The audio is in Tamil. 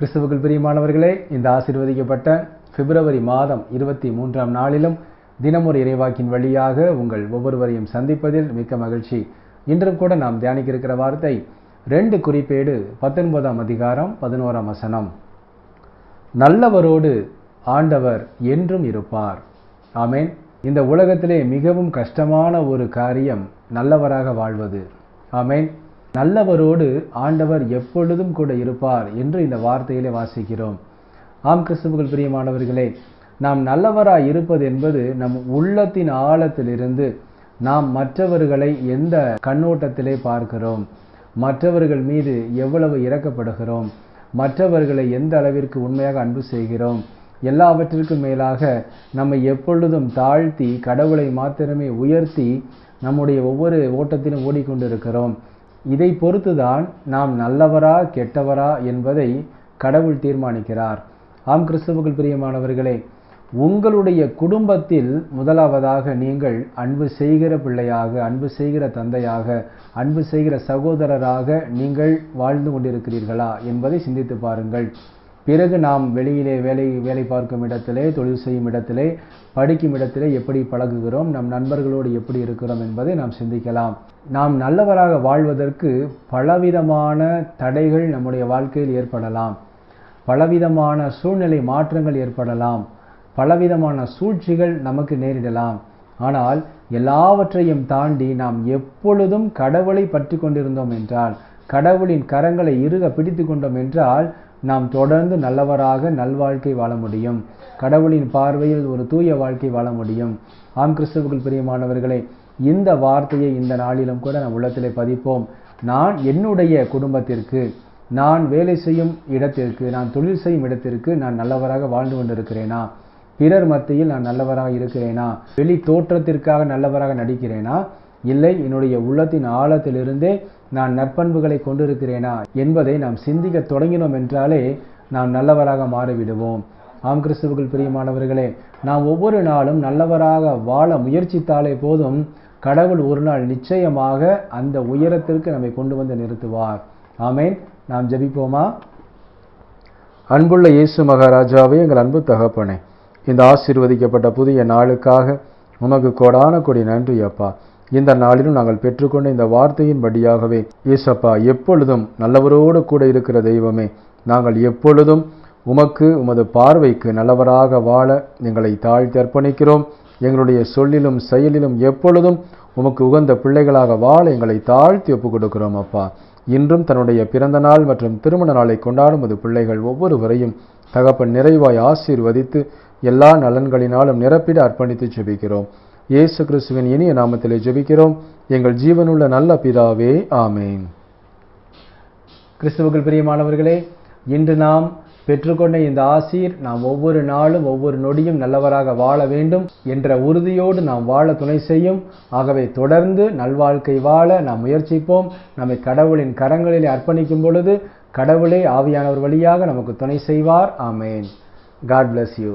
கிறிஸ்துவுக்குள் பிரியமானவர்களே இந்த ஆசீர்வதிக்கப்பட்ட பிப்ரவரி மாதம் இருபத்தி மூன்றாம் நாளிலும் தினமொரு இறைவாக்கின் வழியாக உங்கள் ஒவ்வொருவரையும் சந்திப்பதில் மிக்க மகிழ்ச்சி. இன்றும் கூட நாம் தியானிக்க இருக்கிற வார்த்தை ரெண்டு குறிப்பேடு பத்தொன்பதாம் அதிகாரம் பதினோராம் வசனம். நல்லவரோடு ஆண்டவர் என்றும் இருப்பார். ஆமேன். இந்த உலகத்திலே மிகவும் கஷ்டமான ஒரு காரியம் நல்லவராக வாழ்வது. ஆமேன். நல்லவரோடு ஆண்டவர் எப்பொழுதும் கூட இருப்பார் என்று இந்த வார்த்தையிலே வாசிக்கிறோம். ஆம் கிறிஸ்துவுக்குள் பிரியமானவர்களே நாம் நல்லவராய் இருப்பது என்பது நம் உள்ளத்தின் ஆழத்திலிருந்து நாம் மற்றவர்களை எந்த கண்ணோட்டத்திலே பார்க்கிறோம்? மற்றவர்கள் மீது எவ்வளவு இறக்கப்படுகிறோம் மற்றவர்களை எந்த அளவிற்கு உண்மையாக அன்பு செய்கிறோம்? எல்லாவற்றிற்கும் மேலாக நம்மை எப்பொழுதும் தாழ்த்தி கடவுளை மாத்திரமே உயர்த்தி நம்முடைய ஒவ்வொரு ஓட்டத்திலும் ஓடிக்கொண்டிருக்கிறோம். இதை பொறுத்துதான் நாம் நல்லவரா கெட்டவரா என்பதை கடவுள் தீர்மானிக்கிறார். ஆம் கிறிஸ்துவுக்குள் பிரியமானவர்களே உங்களுடைய குடும்பத்தில் முதலாவதாக நீங்கள் அன்பு செய்கிற பிள்ளையாக அன்பு செய்கிற தந்தையாக அன்பு செய்கிற சகோதரராக நீங்கள் வாழ்ந்து கொண்டிருக்கிறீர்களா என்பதை சிந்தித்து பாருங்கள். பிறகு நாம் வெளியிலே வேலை வேலை பார்க்கும் இடத்திலே தொழில் செய்யும் இடத்திலே படிக்கும் இடத்திலே எப்படி பழகுகிறோம் நம் நண்பர்களோடு எப்படி இருக்கிறோம் என்பதை நாம் சிந்திக்கலாம். நாம் நல்லவராக வாழ்வதற்கு பலவிதமான தடைகள் நம்முடைய வாழ்க்கையில் ஏற்படலாம். பலவிதமான சூழ்நிலை மாற்றங்கள் ஏற்படலாம். பலவிதமான சூழ்ச்சிகள் நமக்கு நேரிடலாம். ஆனால் எல்லாவற்றையும் தாண்டி நாம் எப்பொழுதும் கடவுளை பற்றி கொண்டிருந்தோம் என்றால் கடவுளின் கரங்களை இறுக பிடித்து கொண்டோம் என்றால் நாம் தொடர்ந்து நல்லவராக நல்வாழ்க்கை வாழ முடியும். கடவுளின் பார்வையில் ஒரு தூய வாழ்க்கை வாழ முடியும். ஆம் கிறிஸ்துவுக்குள் பிரியமானவர்களே இந்த வார்த்தையை இந்த நாளிலும் கூட நம் உள்ளத்திலே பதிப்போம். நான் என்னுடைய குடும்பத்திற்கு நான் வேலை செய்யும் இடத்திற்கு நான் தொழில் செய்யும் இடத்திற்கு நான் நல்லவராக வாழ்ந்து கொண்டிருக்கிறேனா? பிறர் மத்தியில் நான் நல்லவராக இருக்கிறேனா? வெளி தோற்றத்திற்காக நல்லவராக நடிக்கிறேனா? இல்லை என்னுடைய உள்ளத்தின் ஆழத்திலிருந்தே நான் நற்பண்புகளை கொண்டிருக்கிறேனா என்பதை நாம் சிந்திக்க தொடங்கினோம் என்றாலே நாம் நல்லவராக மாறிவிடுவோம். ஆம் கிறிஸ்துவுக்குள் பிரியமானவர்களே நாம் ஒவ்வொரு நாளும் நல்லவராக வாழ முயற்சித்தாலே போதும் கடவுள் ஒரு நாள் நிச்சயமாக அந்த உயரத்திற்கு நம்மை கொண்டு வந்து நிறுத்துவார். ஆமேன். நாம் ஜெபிப்போமா? அன்புள்ள இயேசு மகாராஜாவே எங்கள் அன்பு தகப்பனே இந்த ஆசீர்வதிக்கப்பட்ட புதிய நாளுக்காக உமக்கு கோடான கொடி நன்றி அப்பா. இந்த நாளிலும் நாங்கள் பெற்றுக்கொண்ட இந்த வார்த்தையின் படியாகவே இயேசப்பா எப்பொழுதும் நல்லவரோடு கூட இருக்கிற தெய்வமே நாங்கள் எப்பொழுதும் உமக்கு உமது பார்வைக்கு நல்லவராக வாழ எங்களை தாழ்த்தி அர்ப்பணிக்கிறோம். எங்களுடைய சொல்லிலும் செயலிலும் எப்பொழுதும் உமக்கு உகந்த பிள்ளைகளாக வாழ எங்களை தாழ்த்தி ஒப்புக் கொடுக்கிறோம் அப்பா. இன்றும் தன்னுடைய பிறந்த நாள் மற்றும் திருமண நாளை கொண்டாடும் அது பிள்ளைகள் ஒவ்வொருவரையும் தகப்பன் நிறைவாய் ஆசீர்வதித்து எல்லா நலன்களினாலும் நிரப்பிட அர்ப்பணித்து செபிக்கிறோம். இயேசு கிறிஸ்துவின் இனிய நாமத்திலே ஜெபிக்கிறோம். எங்கள் ஜீவனுள்ள நல்ல பிதாவே ஆமேன். கிறிஸ்துவுக்குள் பிரியமானவர்களே இன்று நாம் பெற்றுக்கொண்ட இந்த ஆசீர் நாம் ஒவ்வொரு நாளும் ஒவ்வொரு நொடியும் நல்லவராக வாழ வேண்டும் என்ற உறுதியோடு நாம் வாழ துணை செய்யும். ஆகவே தொடர்ந்து நல்வாழ்க்கை வாழ நாம் முயற்சிப்போம். நம்மை கடவுளின் கரங்களிலே அர்ப்பணிக்கும் பொழுது கடவுளே ஆவியானவர் வழியாக நமக்கு துணை செய்வார். ஆமேன். God bless you